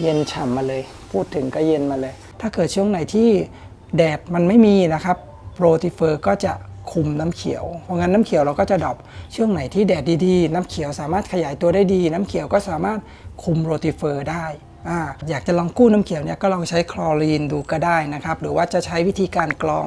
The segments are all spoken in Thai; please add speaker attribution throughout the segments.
Speaker 1: เย็นฉ่ำมาเลย พูดถึงก็เย็นมาเลย ถ้าเกิดช่วงไหนที่แดดมันไม่มีนะครับโปรติเฟอร์ก็จะคุมน้ำเขียว เพราะงั้นน้ำเขียวเราก็จะดรอปช่วงไหนที่แดดดีๆ น้ำเขียวสามารถขยายตัวได้ดี น้ำเขียวก็สามารถคุมโรติเฟอร์ได้ออยากจะลองกู้น้ำเขียวเนี่ยก็ลองใช้คลอรีนดูก็ได้นะครับ หรือว่าจะใช้วิธีการกรอง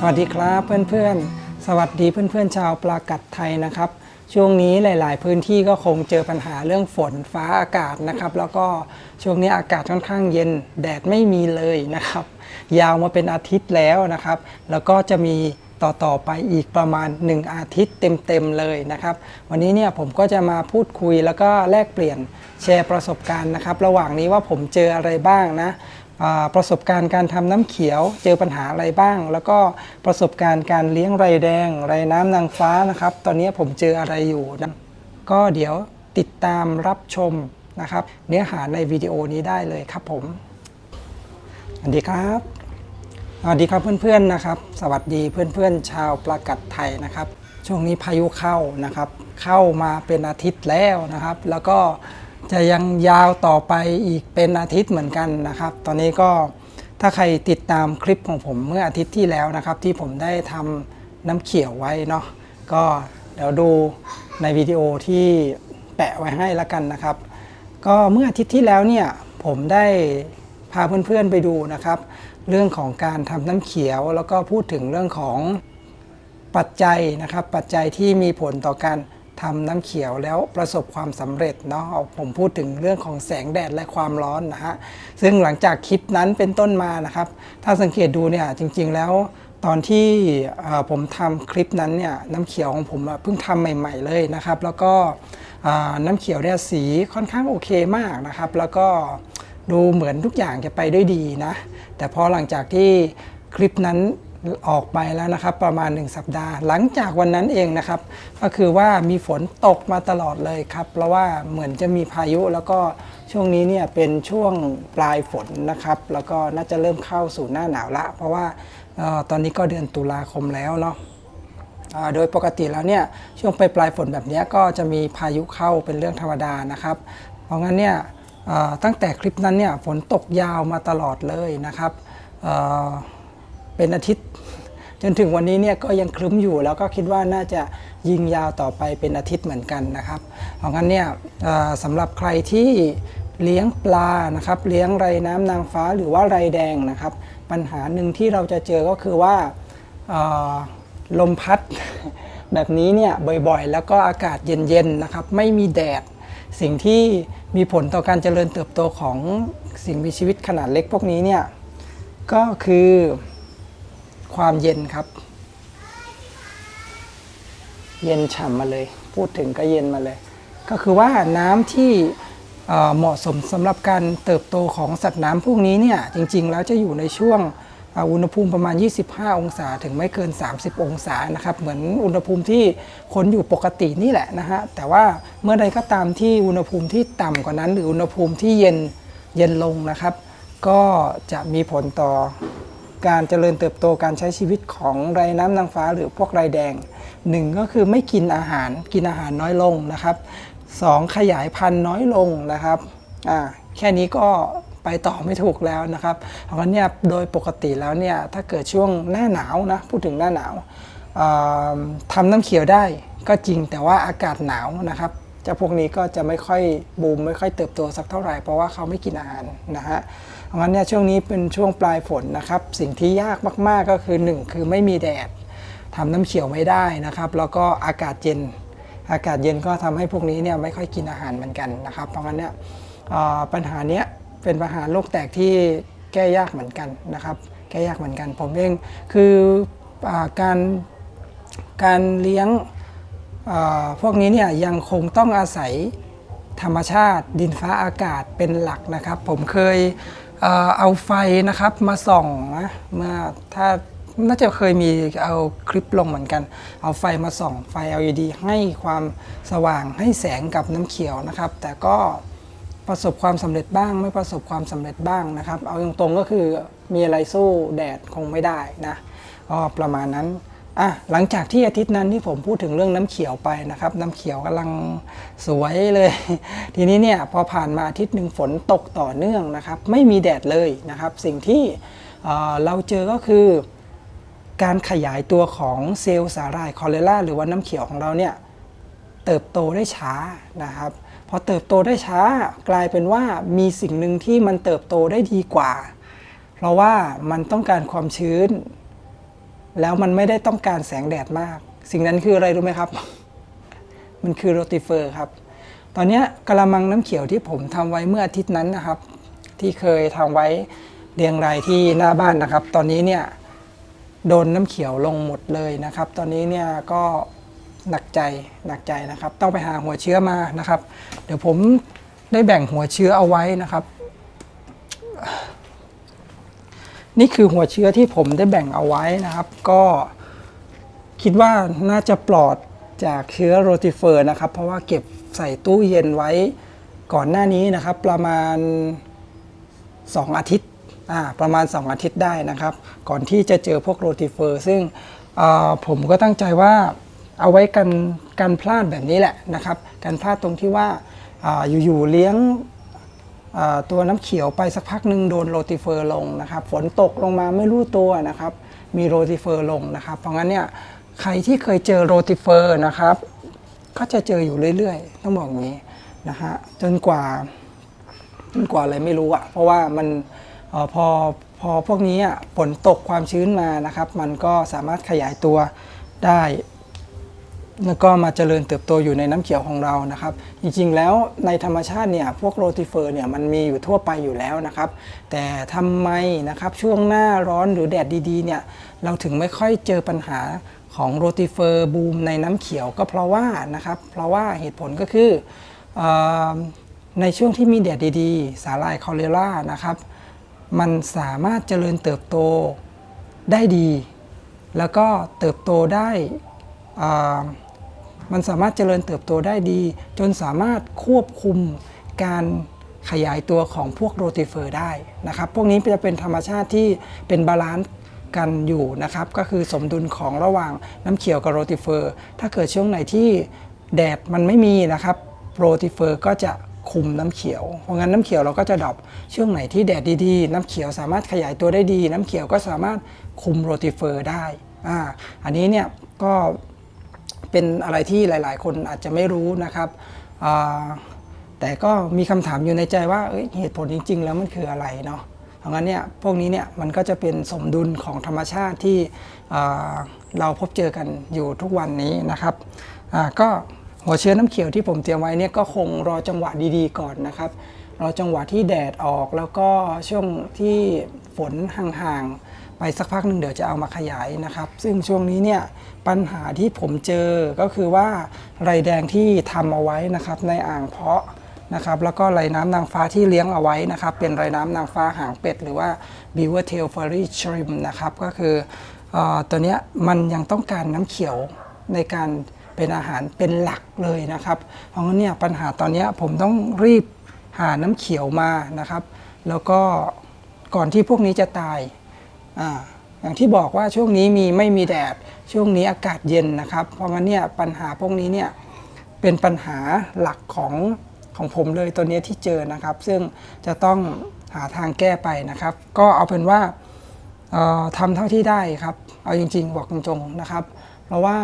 Speaker 1: สวัสดีครับเพื่อนๆ สวัสดีเพื่อนๆ ชาวปลากัดไทยนะครับ ช่วงนี้หลาย ๆ พื้นที่ก็คงเจอปัญหาเรื่องฝนฟ้าอากาศนะครับ แล้วก็ช่วงนี้อากาศค่อนข้างเย็นแดดไม่มีเลยนะครับ ยาวมาเป็นอาทิตย์แล้วนะครับ แล้วก็จะมีต่อๆไปอีกประมาณ 1 อาทิตย์เต็มๆเลยนะครับ วันนี้เนี่ยผมก็จะมาพูดคุยแล้วก็แลกเปลี่ยนแชร์ประสบการณ์นะครับ ระหว่างนี้ว่าผมเจออะไรบ้างนะ ประสบการณ์การทำน้ำเขียวเจอปัญหาอะไรบ้าง แล้วก็ประสบการณ์การเลี้ยงไรแดง ไรน้ำนางฟ้านะครับ ตอนนี้ผมเจออะไรอยู่นะก็เดี๋ยวติดตามรับชมนะครับ เนื้อหาในวิดีโอนี้ได้เลยครับผมสวัสดีครับสวัสดีครับเพื่อนๆนะครับ สวัสดีเพื่อนๆชาวประกัดไทยนะครับ ช่วงนี้พายุเข้านะครับ เข้ามาเป็นอาทิตย์แล้วนะครับ แล้วก็ จะยังยาวต่อไปอีกเป็นอาทิตย์เหมือนกันนะครับ ตอนนี้ก็ถ้าใครติดตามคลิปของผมเมื่ออาทิตย์ที่แล้วนะครับ ที่ผมได้ทำน้ำเขียวไว้เนาะก็เดี๋ยวดูในวิดีโอที่แปะไว้ให้ละกันนะครับ ก็เมื่ออาทิตย์ที่แล้วเนี่ยผมได้พาเพื่อนๆไปดูนะครับ เรื่องของการทำน้ำเขียวแล้วก็พูดถึงเรื่องของปัจจัยนะครับ ปัจจัยที่มีผลต่อการ ทำน้ำเขียวแล้วประสบความสำเร็จเนาะผมพูดถึงเรื่องของแสงแดดและความร้อนนะฮะซึ่งหลังจากคลิปนั้นเป็นต้นมานะครับ ถ้าสังเกตดูเนี่ยจริง ๆ แล้วตอนที่ผมทำคลิปนั้นเนี่ยน้ำเขียวของผมเพิ่งทำใหม่ ๆเลยนะครับ แล้วก็น้ำเขียวเนี่ยสีค่อนข้างโอเคมากนะครับ แล้วก็ดูเหมือนทุกอย่างจะไปด้วยดีนะ แต่พอหลังจากที่คลิปนั้น ออกไปแล้วนะครับ ประมาณ 1 สัปดาห์ หลังจากวันนั้นเองนะครับ ก็คือว่ามีฝนตกมาตลอดเลยครับ เพราะว่าเหมือนจะมีพายุแล้วก็ช่วงนี้เนี่ยเป็นช่วงปลายฝนนะครับ แล้วก็น่าจะเริ่มเข้าสู่หน้าหนาวละ เพราะว่าออตอนนี้ก็เดือนตุลาคมแล้วเนาะโดยปกติแล้วเนี่ยช่วงปลายปลายฝนแบบนี้ก็จะมีพายุเข้าเป็นเรื่องธรรมดานะครับ เพราะงั้นเนี่ยตั้งแต่คลิปนั้นเนี่ยฝนตกยาวมาตลอดเลยนะครับ เป็นอาทิตย์ จนถึงวันนี้เนี่ยก็ยังคลึ้มอยู่ แล้วก็คิดว่าน่าจะยิงยาวต่อไปเป็นอาทิตย์เหมือนกันนะครับเพราะงั้นเนี่ยสำหรับใครที่เลี้ยงปลานะครับเลี้ยงไรน้ำนางฟ้าหรือว่าไรแดงนะครับ ปัญหาหนึ่งที่เราจะเจอก็คือว่าลมพัดแบบนี้เนี่ยบ่อยๆ แล้วก็อากาศเย็นๆนะครับ ไม่มีแดด สิ่งที่มีผลต่อการเจริญเติบโตของสิ่งมีชีวิตขนาดเล็กพวกนี้เนี่ยก็คือ ความเย็นครับ เย็นฉ่ำมาเลย พูดถึงก็เย็นมาเลย ก็คือว่าน้ำที่เหมาะสมสำหรับการเติบโตของสัตว์น้ำพวกนี้เนี่ยจริง ๆ แล้วจะอยู่ในช่วงอุณหภูมิประมาณ 25 องศาถึงไม่เกิน 30 องศานะครับเหมือนอุณหภูมิที่คนอยู่ปกตินี่แหละนะฮะแต่ว่าเมื่อใดก็ตามที่อุณหภูมิที่ต่ำกว่านั้น หรืออุณหภูมิที่เย็นเย็นลงนะครับ ก็จะมีผลต่อ การเจริญเติบโตการใช้ชีวิตของไรน้ำนางฟ้าหรือพวกไรแดงหนึ่งก็คือไม่กินอาหารกินอาหารน้อยลงนะครับสองขยายพันธุ์น้อยลงนะครับอ่าแค่นี้ก็ไปต่อไม่ถูกแล้วนะครับเพราะงั้นเนี่ยโดยปกติแล้วเนี่ยถ้าเกิดช่วงหน้าหนาวนะพูดถึงหน้าหนาวอ่าทำน้ำเขียวได้ก็จริงแต่ว่าอากาศหนาวนะครับ เจ้าพวกนี้ก็จะไม่ค่อยบูมไม่ค่อยเติบโตสักเท่าไหร่เพราะว่าเขาไม่กินอาหารนะฮะเพราะงั้นเนี่ยช่วงนี้เป็นช่วงปลายฝนนะครับ สิ่งที่ยากมากๆก็คือ 1 คือไม่มีแดดทำน้ำเขียวไม่ได้นะครับ แล้วก็อากาศเย็น อากาศเย็นก็ทำให้พวกนี้เนี่ยไม่ค่อยกินอาหารเหมือนกันนะครับ เพราะงั้นเนี่ยปัญหาเนี้ยเป็นปัญหาโลกแตกที่แก้ยากเหมือนกันนะครับ แก้ยากเหมือนกัน ผมเองคืออาการการเลี้ยง พวกนี้เนี่ยยังคงต้องอาศัยธรรมชาติ ดินฟ้าอากาศเป็นหลักนะครับ ผมเคยเอาไฟนะครับมาส่องนะเมื่อถ้าน่าจะเคยมีเอาคลิปลงเหมือนกัน เอาไฟมาส่องไฟ LED ให้ความสว่างให้แสงกับน้ำเขียวนะครับ แต่ก็ประสบความสำเร็จบ้าง ไม่ประสบความสำเร็จบ้างนะครับ เอาตรงๆก็คือมีอะไรสู้แดดคงไม่ได้นะก็ประมาณนั้น อะหลังจากที่อาทิตย์นั้นที่ผมพูดถึงเรื่องน้ำเขียวไปนะครับ น้ำเขียวกำลังสวยเลย ทีนี้เนี่ยพอผ่านมาอาทิตย์หนึ่งฝนตกต่อเนื่องนะครับ ไม่มีแดดเลยนะครับ สิ่งที่เเราเจอก็คือ การขยายตัวของเซลล์สาหร่ายคอเลราหรือว่าน้ำเขียวของเราเนี่ยเติบโตได้ช้านะครับพอเติบโตได้ช้ากลายเป็นว่ามีสิ่งหนึ่งที่มันเติบโตได้ดีกว่า เพราะว่ามันต้องการความชื้น แล้วมันไม่ได้ต้องการแสงแดดมาก สิ่งนั้นคืออะไรรู้ไหมครับ มันคือโรติเฟอร์ครับ ตอนนี้กระมังน้ำเขียวที่ผมทำไว้เมื่ออาทิตย์นั้นนะครับ ที่เคยทำไว้เรียงรายที่หน้าบ้านนะครับ ตอนนี้เนี่ยโดนน้ำเขียวลงหมดเลยนะครับ ตอนนี้เนี่ยก็หนักใจหนักใจนะครับ ต้องไปหาหัวเชื้อมานะครับ เดี๋ยวผมได้แบ่งหัวเชื้อเอาไว้นะครับ นี่คือหัวเชื้อที่ผมได้แบ่งเอาไว้นะครับ ก็คิดว่าน่าจะปลอดจากเชื้อโรติเฟอร์นะครับ เพราะว่าเก็บใส่ตู้เย็นไว้ก่อนหน้านี้นะครับ ประมาณ 2 อาทิตย์ประมาณ 2 อาทิตย์ได้นะครับ ก่อนที่จะเจอพวกโรติเฟอร์ ซึ่งผมก็ตั้งใจว่าเอาไว้กันกันพลาดแบบนี้แหละนะครับกันพลาดตรงที่ว่าออยู่ๆเลี้ยง ตัวน้ำเขียวไปสักพักหนึ่งโดนโรติเฟอร์ลงนะครับฝนตกลงมาไม่รู้ตัวนะครับมีโรติเฟอร์ลงนะครับ เพราะงั้นเนี่ยใครที่เคยเจอโรติเฟอร์นะครับก็จะเจออยู่เรื่อยๆ ต้องบอกอย่างนี้นะฮะจนกว่าจนกว่าอะไรไม่รู้อะเพราะว่ามันออพอพอพวกนี้อะฝนตกความชื้นมานะครับ มันก็สามารถขยายตัวได้ แล้วก็มาเจริญเติบโตอยู่ในน้ำเขียวของเรานะครับ จริงๆแล้วในธรรมชาติเนี่ยพวกโรติเฟอร์เนี่ยมันมีอยู่ทั่วไปอยู่แล้วนะครับ แต่ทำไมนะครับช่วงหน้าร้อนหรือแดดดีๆเนี่ยเราถึงไม่ค่อยเจอปัญหาของโรติเฟอร์บูมในน้ำเขียวก็เพราะว่านะครับเพราะว่าเหตุผลก็คืออในช่วงที่มีแดดดีๆ สาหร่ายคอเรลรานะครับมันสามารถเจริญเติบโตได้ดี แล้วก็เติบโตได้อ่า มันสามารถเจริญเติบโตได้ดี จนสามารถควบคุมการขยายตัวของพวกโรติเฟอร์ได้นะครับ พวกนี้จะเป็นธรรมชาติที่เป็นบาลานซ์กันอยู่นะครับ ก็คือสมดุลของระหว่างน้ำเขียวกับโรติเฟอร์ ถ้าเกิดช่วงไหนที่แดดมันไม่มีนะครับโรติเฟอร์ก็จะคุมน้ำเขียว เพราะงั้นน้ำเขียวเราก็จะดรอปช่วงไหนที่แดดดีๆ น้ำเขียวสามารถขยายตัวได้ดี น้ำเขียวก็สามารถคุมโรติเฟอร์ได้อ่าอันนี้เนี่ยก็ เป็นอะไรที่หลาย ๆ คนอาจจะไม่รู้นะครับแต่ก็มีคำถามอยู่ในใจว่าเเหตุผลจริง ๆ แล้วมันคืออะไรเนาะเพราะงั้นเนี่ยพวกนี้เนี่ยมันก็จะเป็นสมดุลของธรรมชาติที่เราพบเจอกันอยู่ทุกวันนี้นะครับก็หัวเชื้อน้ำเขียวที่ผมเตรียมไว้เนี่ยก็คงรอจังหวะดีๆ ก่อนนะครับรอจังหวะที่แดดออกแล้วก็ช่วงที่ฝนห่างๆ ไปสักพักหนึ่งเดี๋ยวจะเอามาขยายนะครับ ซึ่งช่วงนี้เนี่ยปัญหาที่ผมเจอก็คือว่าไรแดงที่ทำเอาไว้นะครับในอ่างเพาะนะครับแล้วก็ไรน้ำนางฟ้าที่เลี้ยงเอาไว้นะครับ เป็นไรน้ำนางฟ้าหางเป็ด หรือว่า beaver tail furry shrimp นะครับ ก็คือออตัวเนี้ยมันยังต้องการน้ำเขียวในการเป็นอาหารเป็นหลักเลยนะครับเพราะงั้นเนี่ยปัญหาตอนนี้ผมต้องรีบหาน้ำเขียวมานะครับ แล้วก็ก่อนที่พวกนี้จะตาย อย่างที่บอกว่าช่วงนี้มีไม่มีแดด ช่วงนี้อากาศเย็นนะครับ เพราะงั้นเนี่ยปัญหาพวกนี้เนี่ยเป็นปัญหาหลักของของผมเลยตัวนี้ที่เจอนะครับ ซึ่งจะต้องหาทางแก้ไปนะครับ ก็เอาเป็นว่าเอ่อทำเท่าที่ได้ครับ เอาจริง ๆ บอกตรงๆนะครับ เพราะว่า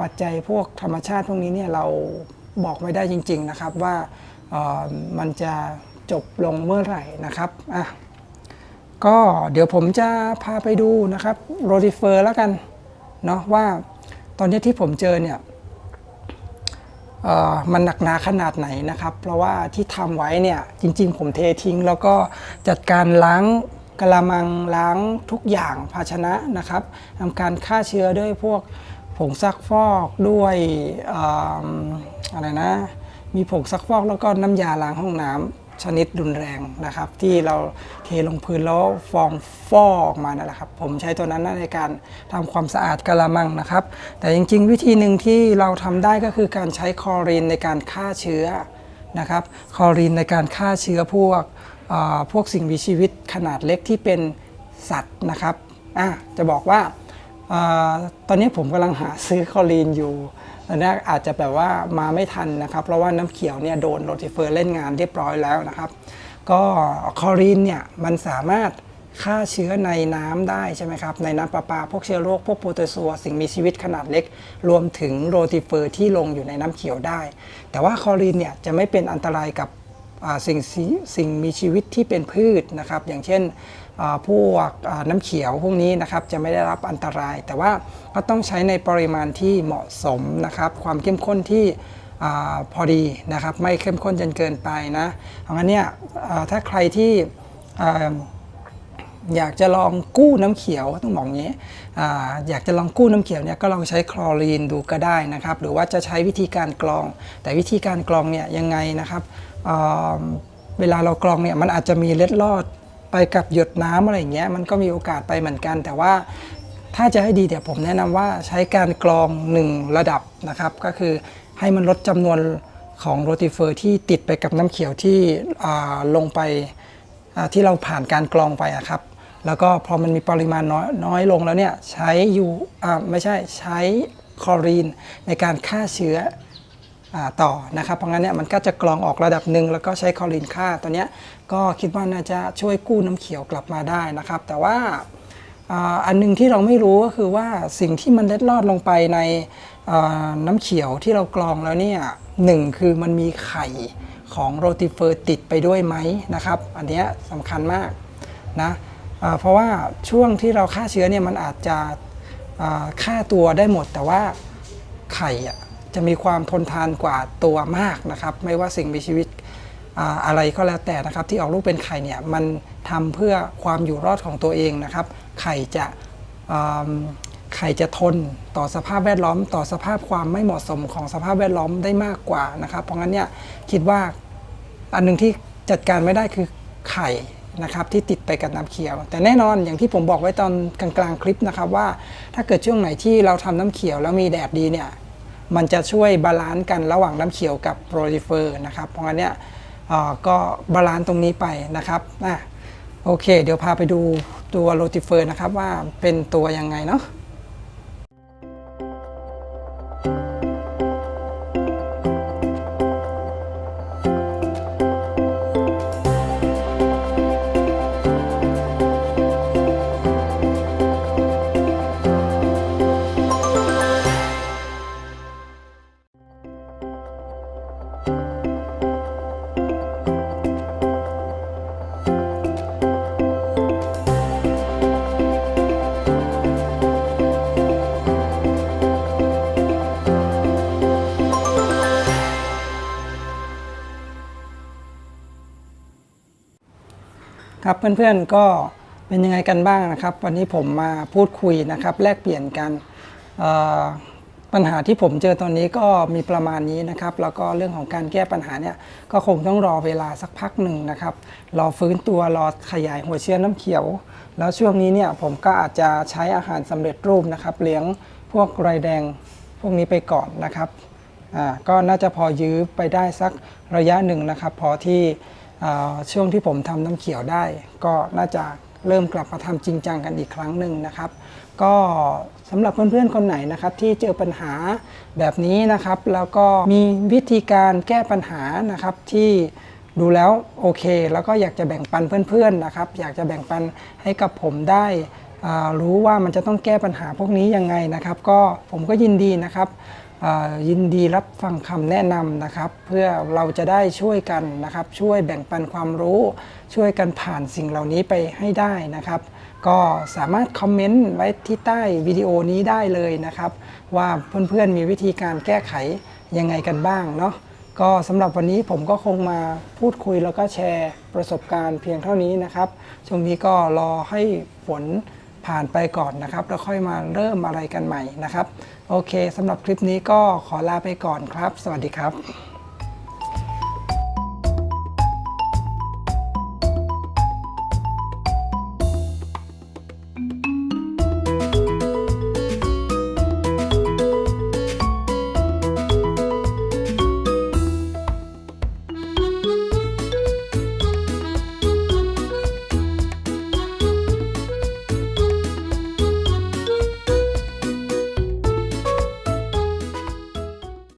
Speaker 1: ปัจจัยพวกธรรมชาติพวกนี้เนี่ยเราบอกไม่ได้จริง ๆนะครับว่ามันจะจบลงเมื่อไหร่นะครับอะ ก็เดี๋ยวผมจะพาไปดูนะครับโรติเฟอร์แล้วกันเนาะว่าตอนนี้ที่ผมเจอเนี่ยมันหนักหนาขนาดไหนนะครับ เพราะว่าที่ทำไว้เนี่ยจริง ๆ ผมเททิ้ง แล้วก็จัดการล้างกระมังล้างทุกอย่างภาชนะนะครับทำการฆ่าเชื้อด้วยพวกผงซักฟอกด้วยออะไรนะมีผงซักฟอกแล้วก็น้ำยาล้างห้องน้ำ ชนิดรุนแรงนะครับ ที่เราเทลงพื้นแล้วฟองฟอออกมานั่นแหละครับ ผมใช้ตัวนั้นในการทำความสะอาดกระมังนะครับ แต่จริง ๆ วิธีหนึ่งที่เราทำได้ก็คือการใช้คอรีนในการฆ่าเชื้อนะครับ คอรีนในการฆ่าเชื้อพวกพวกสิ่งมีชีวิตขนาดเล็กที่เป็นสัตว์นะครับะจะบอกว่าอตอนนี้ผมกำลังหาซื้อคอลีนอยู่ ตอนนี้อาจจะแบบว่ามาไม่ทันนะครับ เพราะว่าน้ำเขียวเนี่ยโดนโรติเฟอร์เล่นงานเรียบร้อยแล้วนะครับ ก็คอรีนเนี่ยมันสามารถฆ่าเชื้อในน้ำได้ใช่ไหมครับ ในน้ำประปา พวกเชื้อโรค พวกโปรโตซัว สิ่งมีชีวิตขนาดเล็ก รวมถึงโรติเฟอร์ที่ลงอยู่ในน้ำเขียวได้ แต่ว่าคอรีนเนี่ยจะไม่เป็นอันตรายกับ สิ่งส,สิ่งมีชีวิตที่เป็นพืชนะครับ อย่างเช่นพวกน้ำเขียวพวกนี้นะครับจะไม่ได้รับอันตราย แต่ว่าก็ต้องใช้ในปริมาณที่เหมาะสมนะครับ ความเข้มข้นที่พอดีนะครับ ไม่เข้มข้นจนเกินไปนะเพราะงั้นเนี่ยถ้าใครที่ อยากจะลองกู้น้ำเขียวต้องบอกอย่างนี้ออยากจะลองกู้น้ำเขียวเนี่ยก็ลองใช้คลอรีนดูก็ได้นะครับ หรือว่าจะใช้วิธีการกรอง แต่วิธีการกรองเนี่ยยังไงนะครับอ่าเวลาเรากรองเนี่ยมันอาจจะมีเล็ดลอดไปกับหยดน้ำอะไรอย่างเงี้ยมันก็มีโอกาสไปเหมือนกัน แต่ว่าถ้าจะให้ดีเดี๋ยวผมแนะนำว่าใช้การกรอง 1 ระดับนะครับ ก็คือให้มันลดจำนวนของโรติเฟอร์ที่ติดไปกับน้ำเขียวที่ลงไปที่เราผ่านการกรองไปอะครับ แล้วก็พอมันมีปริมาณน้อยน้อยลงแล้วเนี่ยใช้ยูอ่าไม่ใช่ใช้คลอรีนในการฆ่าเชื้อต่อนะครับ เพราะงั้นเนี่ยมันก็จะกรองออกระดับหนึ่งแล้วก็ใช้คลอรีนฆ่าตัวเนี้ยก็คิดว่าน่าจะช่วยกู้น้ำเขียวกลับมาได้นะครับ แต่ว่าอันหนึงที่เราไม่รู้ก็คือว่าสิ่งที่มันเล็ดลอดลงไปในน้ำเขียวที่เรากรองแล้วเนี่ยหนึ่งคือมันมีไข่ของโรติเฟอร์ติดไปด้วยไหมนะครับ อันเนี้ยสำคัญมากนะ เพราะว่าช่วงที่เราฆ่าเชื้อเนี่ยมันอาจจะฆ่าตัวได้หมด แต่ว่าไข่จะมีความทนทานกว่าตัวมากนะครับ ไม่ว่าสิ่งมีชีวิตอะไรก็แล้วแต่นะครับ ที่ออกลูกเป็นไข่เนี่ยมันทำเพื่อความอยู่รอดของตัวเองนะครับ ไข่จะไข่จะทนต่อสภาพแวดล้อม ต่อสภาพความไม่เหมาะสมของสภาพแวดล้อมได้มากกว่านะครับ เพราะงั้นเนี่ยคิดว่าอันหนึ่งที่จัดการไม่ได้คือไข่ นะครับที่ติดไปกับน้ำเขียว แต่แน่นอนอย่างที่ผมบอกไว้ตอนกลางๆคลิปนะครับว่า ถ้าเกิดช่วงไหนที่เราทำน้ำเขียวแล้วมีแดดดีเนี่ยมันจะช่วยบาลานซ์กันระหว่างน้ำเขียวกับโปรติเฟอร์นะครับเพราะงั้นเนี่ยก็บาลานซ์ตรงนี้ไปนะครับอะโอเค เดี๋ยวพาไปดูตัวโรติเฟอร์นะครับว่าเป็นตัวยังไงเนาะ ครับเพื่อนๆก็เป็นยังไงกันบ้างนะครับ วันนี้ผมมาพูดคุยนะครับ แลกเปลี่ยนกันปัญหาที่ผมเจอตอนนี้ก็มีประมาณนี้นะครับ แล้วก็เรื่องของการแก้ปัญหาเนี่ยก็คงต้องรอเวลาสักพักหนึ่งนะครับ รอฟื้นตัวรอขยายหัวเชื้อน้ำเขียว แล้วช่วงนี้เนี่ยผมก็อาจจะใช้อาหารสำเร็จรูปนะครับ เลี้ยงพวกไรแดงพวกนี้ไปก่อนนะครับ ก็น่าจะพอยื้อไปได้สักระยะหนึ่งนะครับ พอที่ ช่วงที่ผมทำน้ำเขียวได้ ก็น่าจะเริ่มกลับมาทำจริงจังกันอีกครั้งหนึ่งนะครับ ก็สำหรับเพื่อนๆคนไหนนะครับ ที่เจอปัญหาแบบนี้นะครับ แล้วก็มีวิธีการแก้ปัญหานะครับที่ดูแล้วโอเค แล้วก็อยากจะแบ่งปันเพื่อนๆนะครับ อยากจะแบ่งปันให้กับผมได้รู้ว่ามันจะต้องแก้ปัญหาพวกนี้ยังไงนะครับ ก็ผมก็ยินดีนะครับ ยินดีรับฟังคำแนะนำนะครับ เพื่อเราจะได้ช่วยกันนะครับ ช่วยแบ่งปันความรู้ ช่วยกันผ่านสิ่งเหล่านี้ไปให้ได้นะครับ ก็สามารถคอมเมนต์ไว้ที่ใต้วิดีโอนี้ได้เลยนะครับ ว่าเพื่อนๆมีวิธีการแก้ไขยังไงกันบ้างเนาะก็สำหรับวันนี้ผมก็คงมาพูดคุยแล้วก็แชร์ประสบการณ์เพียงเท่านี้นะครับ ช่วงนี้ก็รอให้ฝนผ่านไปก่อนนะครับ แล้วค่อยมาเริ่มอะไรกันใหม่นะครับ โอเคสำหรับคลิปนี้ก็ขอลาไปก่อนครับ สวัสดีครับ